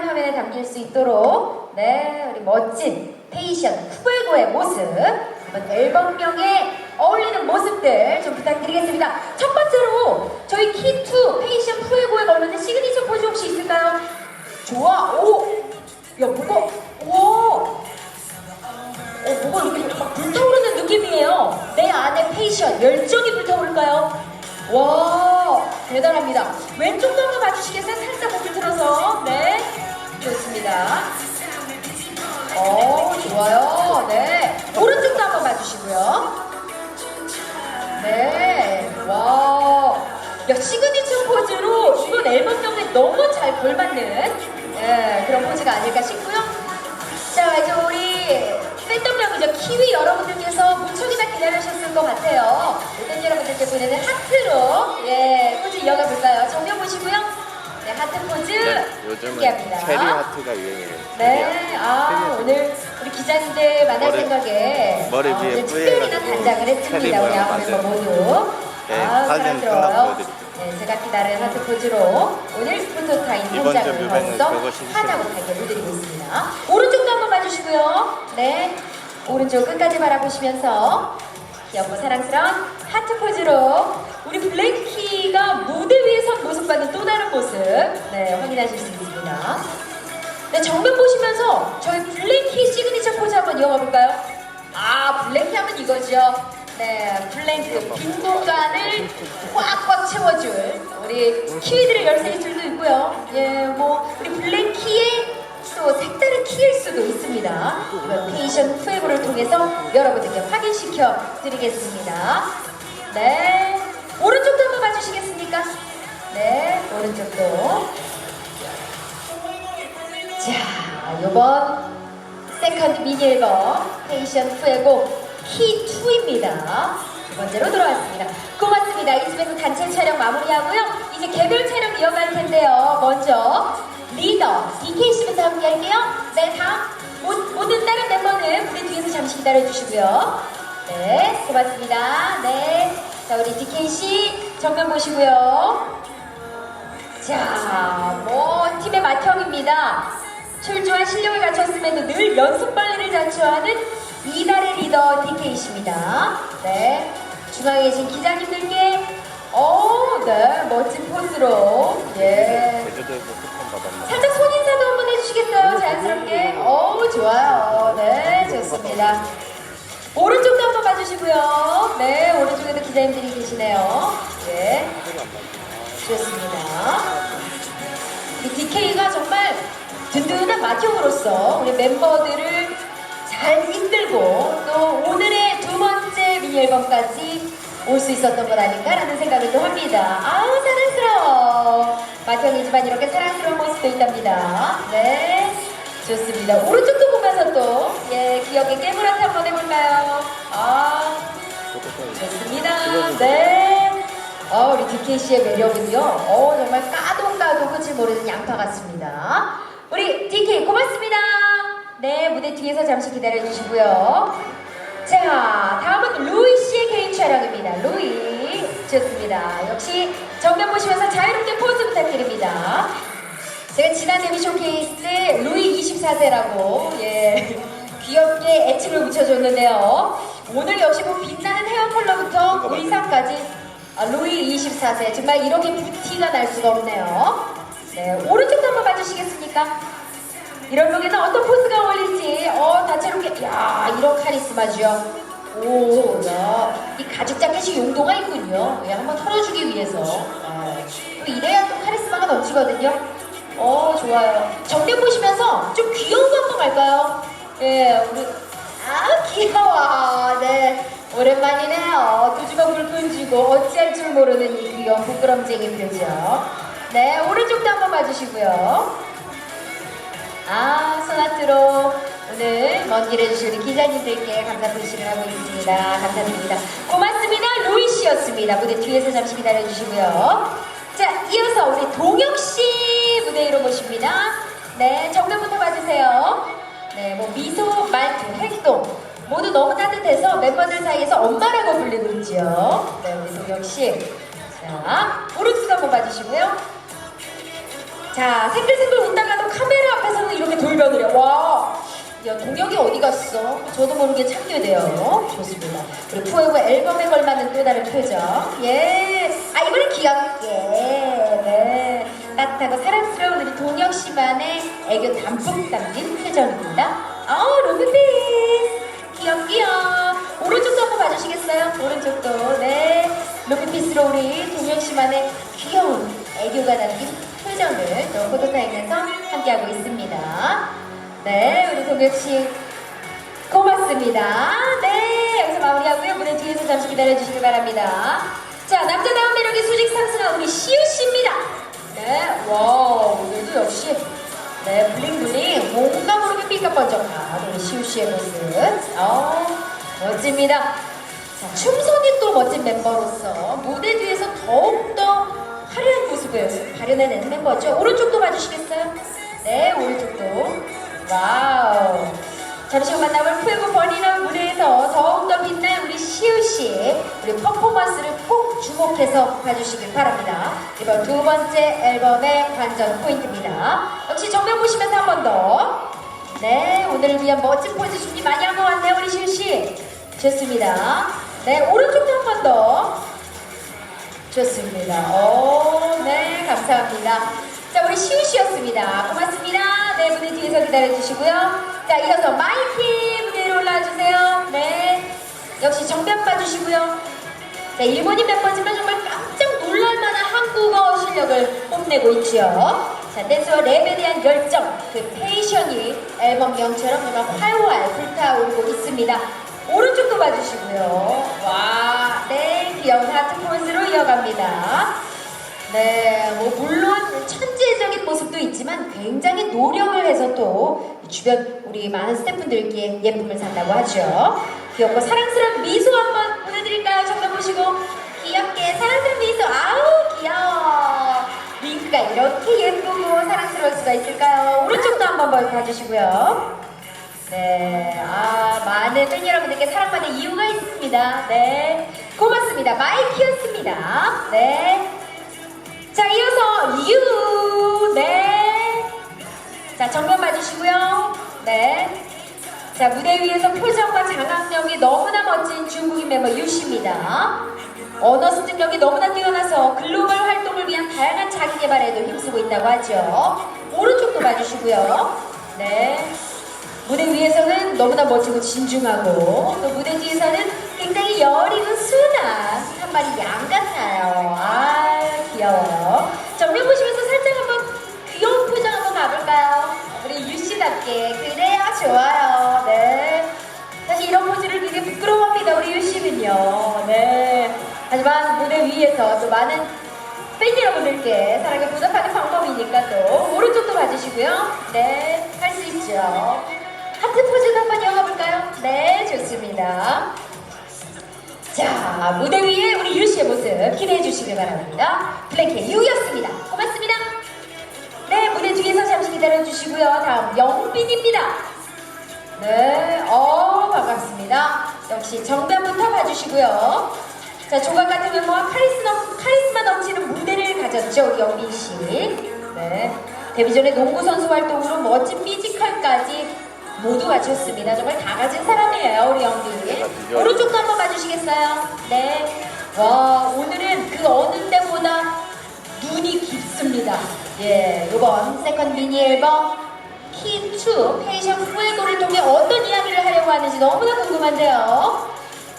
한 화면에 담길 수 있도록 네 우리 멋진 페이션 후에고의 모습 한번 앨범명에 어울리는 모습들 좀 부탁드리겠습니다. 첫 번째로 저희 키2 페이션 후에고에 걸맞는 시그니처 포즈 혹시 있을까요? 좋아 오! 야 뭐가 와 어, 뭐가 이렇게 막 불타오르는 느낌이에요. 내 안에 페이션, 열정이 불타오를까요? 와, 대단합니다. 왼쪽도 한번 봐주시겠어요? 살짝 목을 들어서. 네. 좋습니다. 어, 좋아요. 네. 오른쪽도 한번 봐주시고요. 네. 와. 야, 시그니처 포즈로 이번 앨범 명에 너무 잘 걸맞는 예, 그런 포즈가 아닐까 싶고요. 자, 이제 우리 팬덤명이죠. 키위 여러분들께서 무척이나 기다리셨을 것 같아요. 팬 여러분들께 보내는 하트로 예, 포즈 이어가 볼까요? 정면 보시고요. 네, 하트 포즈 네, 요즘은 함께합니다. 체리 하트가 유행이에요. 네, 아 오늘 우리 기자님들 만날 머리- 생각에 머리 아, 위에 오늘 특별히나 뿌여가지고 단장을 했습니다. 우리 모양 만들어요. 모두. 네, 아, 사진 사랑스러워요. 끝나고 보여드릴게요. 네, 제가 기다린 하트 포즈로 오늘 이번 주 현장을 뮤뱅은 벌써 그것이 하나고 달게 해드리고 있습니다. 오른쪽도 한번 봐주시고요. 네, 오른쪽 끝까지 바라보시면서 귀엽고 사랑스러운 하트 포즈로 우리 블랙키가 무대 위에 선 모습과는 또 다른 모습 네, 확인하실 수 있습니다. 네, 정면 보시면서 저희 블랙키 시그니처 포즈 한번 이어가 볼까요? 아, 블랙키 하면 이거죠. 네, 블랭크, 빈 공간을 꽉꽉 채워줄 우리 키위들의 열쇠의 줄도 있고요. 예, 뭐, 우리 블랙키의 또 색다른 키일 수도 있습니다. 이번 페이션 후에고를 통해서 여러분들께 확인시켜 드리겠습니다. 5번 세컨드 미니 앨범 페이션 2의 곡 키2입니다. 두 번째로 들어왔습니다. 고맙습니다. 이쯤에서 단체 촬영 마무리하고요. 이제 개별 촬영 이어갈 텐데요. 먼저 리더 DK 씨부터 함께 할게요. 네, 다음 모든 다른 멤버는 우리 뒤에서 잠시 기다려주시고요. 네, 고맙습니다. 네, 자 우리 DK 씨 정면 보시고요. 자, 뭐 팀의 맏형입니다. 출중한 실력을 갖췄음에도 늘 연습 빨래를 자처하는 이달의 리더 DK이십니다. 네, 중앙에 계신 기자님들께 어, 네, 멋진 포즈로 예, 제주도에서 쿠폰 받았나? 살짝 손인사도 한번 해주시겠어요? 자연스럽게. 어우, 좋아요. 네, 좋습니다. 오른쪽도 한번 봐주시고요. 네, 오른쪽에도 기자님들이 계시네요. 네, 좋습니다. 이 DK가 정말 든든한 맏형으로서 우리 멤버들을 잘 이끌고 또 오늘의 두 번째 미니 앨범까지 올 수 있었던 것 아닌가라는 생각을 또 합니다. 아우 사랑스러워. 맏형이지만 이렇게 사랑스러운 모습도 있답니다. 네. 좋습니다. 오른쪽도 보면서 또, 예, 기억의 깨물한테 한번 해볼까요? 아, 좋습니다. 네. 어, 우리 DK 씨의 매력은요. 어, 정말 까도 까도 끝을 모르는 양파 같습니다. 우리 DK 고맙습니다. 네, 무대 뒤에서 잠시 기다려 주시고요. 자, 다음은 루이 씨의 개인 촬영입니다. 루이. 좋습니다. 역시 정면 보시면서 자유롭게 포즈 부탁드립니다. 제가 지난 데뷔 쇼케이스 때 루이 24세라고 예 귀엽게 애칭을 붙여줬는데요. 오늘 역시 뭐 빛나는 헤어 컬러부터 의상까지 아, 루이 24세 정말 이렇게 뷰티가 날 수가 없네요. 네 오른쪽도 한번 봐주시겠습니까? 이런 룩에는 어떤 포즈가 어울릴지 어 다채롭게 야 이런 카리스마죠. 오, 야, 이 가죽 자켓이 용도가 있군요. 예, 한번 털어주기 위해서. 아, 또 이래야 또 카리스마가 넘치거든요. 어, 좋아요. 정면 보시면서 좀 귀여운 거 한번 갈까요? 예, 우리, 아, 귀여워. 네. 오랜만이네요. 두 주먹 불끈 쥐고 어찌할 줄 모르는 이 귀여운 부끄럼쟁이 표정. 네, 오른쪽도 한번 봐주시고요. 아, 소나트로 오늘 먼길 우리 기자님들께 감사 표시를 하고 있습니다. 감사드립니다. 고맙습니다. 로이 씨였습니다. 무대 뒤에서 잠시 기다려주시고요. 자, 이어서 우리 동혁 씨 무대 위로 모십니다. 네, 정면부터 봐주세요. 네, 뭐 미소, 말투, 행동 모두 너무 따뜻해서 멤버들 사이에서 엄마라고 불리고 있죠. 네, 우리 동혁 씨. 자, 오른쪽 한번 봐주시고요. 자, 생글생글 웃다가도 카메라 앞에서는 이렇게 돌변을 해. 와! 야, 동혁이 어디 갔어? 저도 모르게 참여돼요. 좋습니다. 그리고 포에고 앨범에 걸맞는 또 다른 표정. 예. 아, 이번엔 귀엽게. 네. 따뜻하고 사랑스러운 우리 동혁 씨만의 애교 담뿍 담긴 표정입니다. 어, 로비피스. 귀엽기요. 오른쪽도 한번 봐주시겠어요? 오른쪽도. 네. 로비피스로 우리 동혁 씨만의 귀여운 애교가 담긴 표정을 또 포토타임에서 함께하고 있습니다. 네, 우리 동혁 씨. 고맙습니다. 네, 여기서 마무리하고요. 무대 뒤에서 잠시 기다려주시기 바랍니다. 자, 남자다운 매력이 수직 상승한 우리 시우 씨입니다. 네, 와, 오늘도 역시 네, 블링블링 뭔가 모르게 삐까번쩍한 우리 시우 씨의 모습. 어, 멋집니다. 자, 춤선이 또 멋진 멤버로서 무대 뒤에서 더욱더 화려한 모습을 발현해내는 멤버죠. 오른쪽도 봐주시겠어요? 네, 오른쪽도. 와우. 잠시 후 만나볼 푸에고 버니런 무대에서 더욱더 빛날 우리 시우씨 우리 퍼포먼스를 꼭 주목해서 봐주시길 바랍니다. 이번 두 번째 앨범의 관전 포인트입니다. 역시 정면 보시면서 한 번 더. 네, 오늘을 위한 멋진 포즈 준비 많이 한 것 같네요, 우리 시우씨. 좋습니다. 네, 오른쪽도 한 번 더. 좋습니다. 오, 네, 감사합니다. 자, 우리 시우 씨였습니다. 고맙습니다. 네, 무대 뒤에서 기다려주시고요. 자, 이어서 마이키 무대로 올라와주세요. 네. 역시 정면 봐주시고요. 네, 일본인 멤버지만 정말 깜짝 놀랄만한 한국어 실력을 뽐내고 있지요. 자, 댄스와 랩에 대한 열정, 그 패션이 앨범 명처럼 정말 활활 불타오르고 있습니다. 오른쪽도 봐주시고요. 와, 네, 귀여운 하트 포즈로 이어갑니다. 네, 뭐 물론 천재적인 모습도 있지만 굉장히 노력을 해서 또 주변 우리 많은 스태프분들께 예쁨을 산다고 하죠. 귀엽고 사랑스러운 미소 한번 보내드릴까요? 정면 보시고 귀엽게 사랑스러운 미소 아우 귀여워. 링크가 이렇게 예쁘고 사랑스러울 수가 있을까요? 오른쪽도 한번 봐- 봐주시고요. 네, 아, 많은 팬 여러분들께 사랑받는 이유가 있습니다. 네, 고맙습니다. 마이키였습니다. 네. 자, 이어서 유, 네. 자, 정면 봐주시고요. 네. 자, 무대 위에서 표정과 장악력이 너무나 멋진 중국인 멤버 유씨입니다. 언어 습득력이 너무나 뛰어나서 글로벌 활동을 위한 다양한 자기 개발에도 힘쓰고 있다고 하죠. 오른쪽도 봐주시고요. 네. 무대 위에서는 너무나 멋지고 진중하고 또 무대 뒤에서는 굉장히 여리고 순한 한 마리 양 같아요. 아 귀여워요. 정면 보시면서 살짝 한번 귀여운 표정 한번 가볼까요? 우리 유씨답게 그래야 좋아요. 네. 사실 이런 포즈를 되게 부끄러워합니다. 우리 유씨는요. 네. 하지만 무대 위에서 또 많은 팬 여러분들께 사랑에 보답하는 방법이니까 또 오른쪽도 봐주시고요. 네, 할 수 있죠. 하트 포즈도 한번 이어가 볼까요? 네, 좋습니다. 자, 무대 위에 우리 유 씨의 모습 기대해 주시길 바랍니다. 블랙의 유였습니다. 고맙습니다. 네, 무대 뒤에서 잠시 기다려 주시고요. 다음 영빈입니다. 네, 어 반갑습니다. 역시 정면부터 봐주시고요. 자, 조각 같은 외모와 카리스마, 카리스마 넘치는 무대를 가졌죠, 영빈 씨. 네, 데뷔 전에 농구 선수 활동으로 멋진 뮤지컬까지 모두 갖췄습니다. 정말 다 가진 사람이에요, 우리 영빈. 오른쪽도 한번 봐주시겠어요? 네. 와, 오늘은 그 어느 때보다 눈이 깊습니다. 예, 이번 세컨 미니 앨범 키2 패션 후에고를 통해 어떤 이야기를 하려고 하는지 너무나 궁금한데요.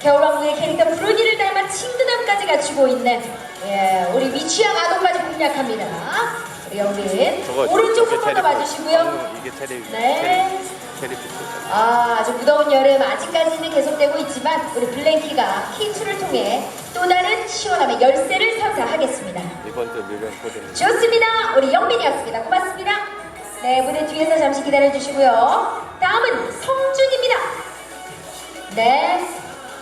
겨울왕국의 캐릭터 브루니를 닮아 친근함까지 갖추고 있는 예, 우리 미취학 아동까지 공략합니다. 우리 영빈 오른쪽 한 번 더 봐주시고요. 테레비 네. 테레비 아, 아주 무더운 여름 아직까지는 계속되고 있지만 우리 블랭키가 키2를 통해 또 다른 시원함의 열쇠를 선사하겠습니다. 이번 주 뮤뱅 코드는 좋습니다. 우리 영빈이었습니다. 고맙습니다. 네, 무대 뒤에서 잠시 기다려 주시고요. 다음은 성준입니다. 네,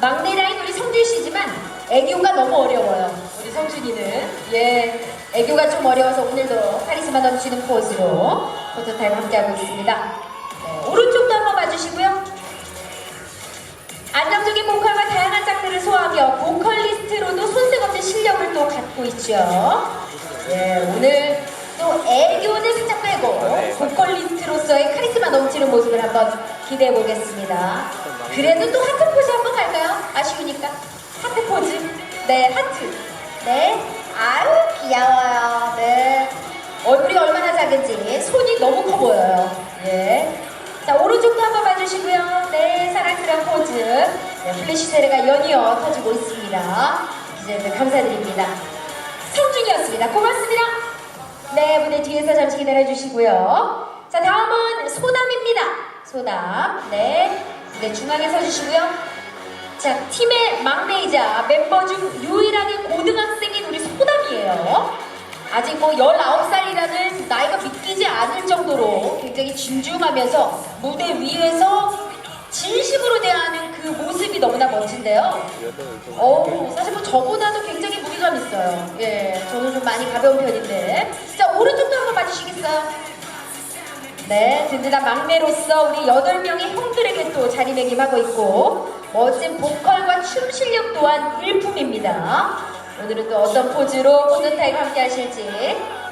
막내 라인 우리 성준 씨지만 애교가 너무 어려워요. 우리 성준이는 예, 애교가 좀 어려워서 오늘도 카리스마 넘치는 포즈로 포토타임 함께하고 있습니다. 봐주시고요. 안정적인 보컬과 다양한 장르를 소화하며 보컬리스트로도 손색 없는 실력을 또 갖고 있죠. 예, 오늘 또 애교는 살짝 빼고 보컬리스트로서의 카리스마 넘치는 모습을 한번 기대해 보겠습니다. 그래도 또 하트 포즈 한번 갈까요? 아쉬우니까. 하트 포즈. 네, 하트. 네. 아유, 귀여워요. 네. 얼굴이 얼마나 작은지 손이 너무 커 보여요. 예. 자, 오른쪽도 한번 봐주시고요. 네, 사랑스러운 포즈. 네, 플래시 세례가 연이어 터지고 있습니다. 기자님들 감사드립니다. 성준이었습니다. 고맙습니다. 네, 무대 뒤에서 잠시 기다려주시고요. 자, 다음은 소남입니다. 소남. 네. 무대 중앙에 서주시고요. 자, 팀의 막내이자 멤버 중 유일하게 고등학생인 우리 소담이에요. 아직 뭐 19살이라는 나이가 믿기지 않을 정도로 굉장히 진중하면서 무대 위에서 진심으로 대하는 그 모습이 너무나 멋진데요. 어우, 사실 뭐 저보다도 굉장히 무게감 있어요. 예, 저는 좀 많이 가벼운 편인데. 자, 오른쪽도 한번 봐주시겠어요? 네, 든든한 막내로서 우리 여덟 명의 형들에게 또 자리매김하고 있고, 멋진 보컬과 춤 실력 또한 일품입니다. 오늘은 또 어떤 포즈로 포토타임 함께 하실지.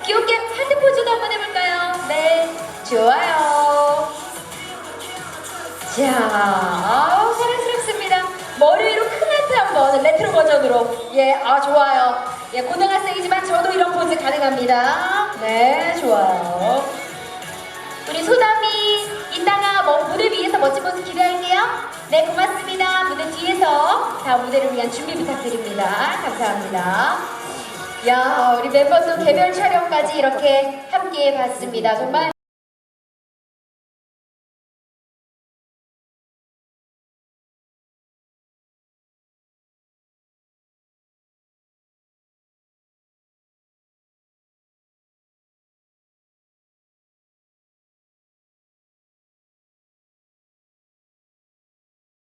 귀엽게 하트 포즈도 한번 해볼까요? 네, 좋아요. 자, 아우, 사랑스럽습니다. 머리 위로 큰 하트 한번 레트로 버전으로. 예, 아, 좋아요. 예, 고등학생이지만 저도 이런 포즈 가능합니다. 네, 좋아요. 우리 소담이 이따가 뭐 무대 위에서 멋진 모습 기대할게요. 네, 고맙습니다. 무대 뒤에서 다음 무대를 위한 준비 부탁드립니다. 감사합니다. 야, 우리 멤버들 개별 촬영까지 이렇게 함께 봤습니다. 정말